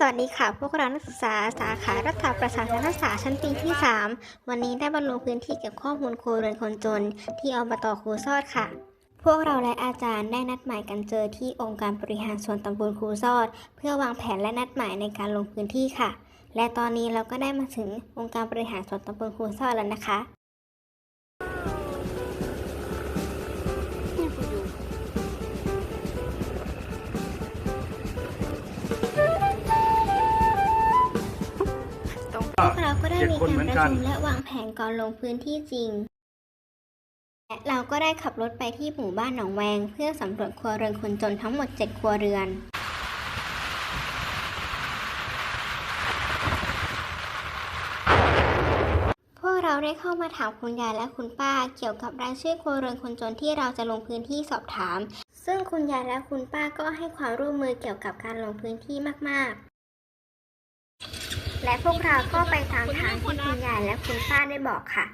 สวัสดีค่ะ พวกเรานักศึกษาสาขารัฐประศาสนศาสตร์ชั้นปีที่ 3 วันนี้ได้มาลงพื้นที่เก็บข้อมูลครัวเรือนคนจน ที่อบตครูซอดค่ะ พวกเราและอาจารย์ได้นัดหมายกันเจอที่องค์การบริหารส่วนตำบลครูซอด เพื่อวางแผนและนัดหมายในการลงพื้นที่ค่ะ และตอนนี้เราก็ได้มาถึงองค์การบริหารส่วนตำบลครูซอดแล้วนะคะ พวกเราก็ได้มีการประชุมและวางแผนก่อนลงพื้นที่จริง และเราก็ได้ขับรถไปที่หมู่บ้านหนองแวง เพื่อสำรวจครัวเรือนคนจนทั้งหมด 7 ครัวเรือน พวกเราได้เข้ามาถามคุณยายและคุณป้า เกี่ยวกับรายชื่อครัวเรือนคนจนที่เราจะลงพื้นที่สอบถาม ซึ่งคุณยายและคุณป้าก็ให้ความร่วมมือเกี่ยวกับการลงพื้นที่มากๆ และพวกเราก็ไปตามทางที่คุณยายและคุณป้าได้บอกค่ะ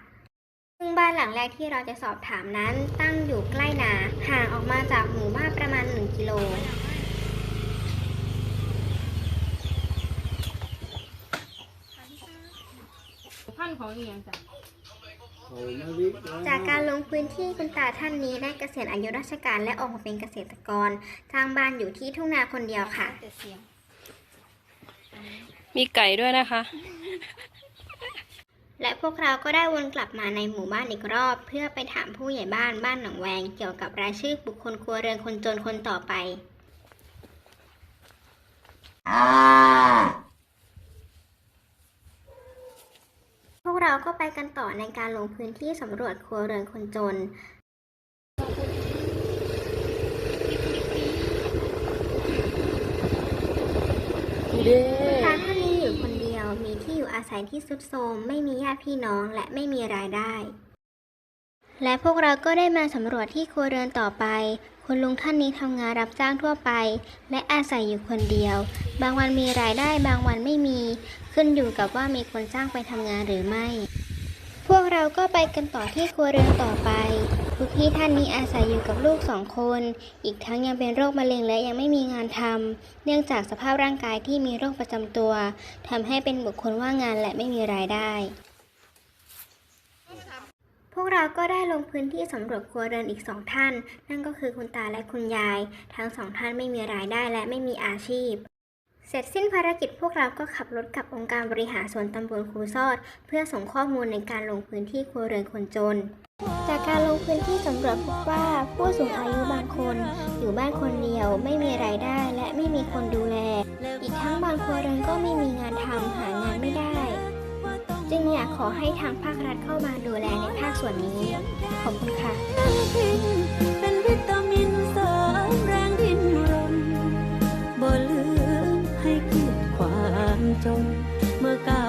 ซึ่งบ้านหลังแรกที่เราจะสอบถามนั้นตั้งอยู่ใกล้นาห่างออกมาจากหมู่บ้านประมาณ 1 กิโลพันธุ์ของอีหยังจ้ะจากการลงพื้นที่คุณตาท่านนี้ได้เกษียณอายุราชการและออกมาเป็นเกษตรกรสร้างบ้านอยู่ที่ทุ่งนาคนเดียวค่ะแต่เสียง มีไก่ด้วยนะคะ และพวกเราก็ได้วนกลับมาในหมู่บ้านอีกรอบ เพื่อไปถามผู้ใหญ่บ้านบ้านหนองแวง เกี่ยวกับรายชื่อบุคคลครัวเรือนคนจนคนต่อไป พวกเราก็ไปกันต่อในการลงพื้นที่สำรวจครัวเรือนคนจนตา มีที่อยู่อาศัยที่สุดโทรมไม่มีญาติพี่น้องและไม่มีรายได้ และพวกเราก็ได้มาสำรวจที่ครัวเรือนต่อไป คุณลุงท่านนี้ทำงานรับจ้างทั่วไป และอาศัยอยู่คนเดียว บางวันมีรายได้บางวันไม่มี ขึ้นอยู่กับว่ามีคนจ้างไปทำงานหรือไม่ พวกเราก็ไปกันต่อที่ครัวเรือนต่อไป คุณพี่ท่านนี้อาศัยอยู่กับลูกสองคน อีกทั้งยังเป็นโรคมะเร็งและยังไม่มีงานทำเนื่องจากสภาพร่างกายที่มีโรคประจำตัวทำให้เป็นบุคคลว่างงานและไม่มีรายได้ พวกเราก็ได้ลงพื้นที่สำรวจครัวเรือนอีกสองท่าน นั่นก็คือคุณตาและคุณยาย ทั้งสองท่านไม่มีรายได้และไม่มีอาชีพเสร็จสิ้นภารกิจพวกเราก็ขับรถกลับองค์การบริหารส่วนตำบลครูซอด เพื่อส่งข้อมูลในการลงพื้นที่ครัวเรือนคนจน จากการลงพื้นที่สำรวจพบว่าผู้สูงอายุบางคนอยู่บ้านคนเดียวไม่มีรายได้และไม่มีคนดูแล อีกทั้งบางครัวเรือนก็ไม่มีงานทำหางานไม่ได้ จึงอยากขอให้ทางภาครัฐเข้ามาดูแลในภาคส่วนนี้ ขอบคุณค่ะเป็นวิตามินเสริมแรงดินรนบ่ลืมให้เกียรติความจนเมื่อกา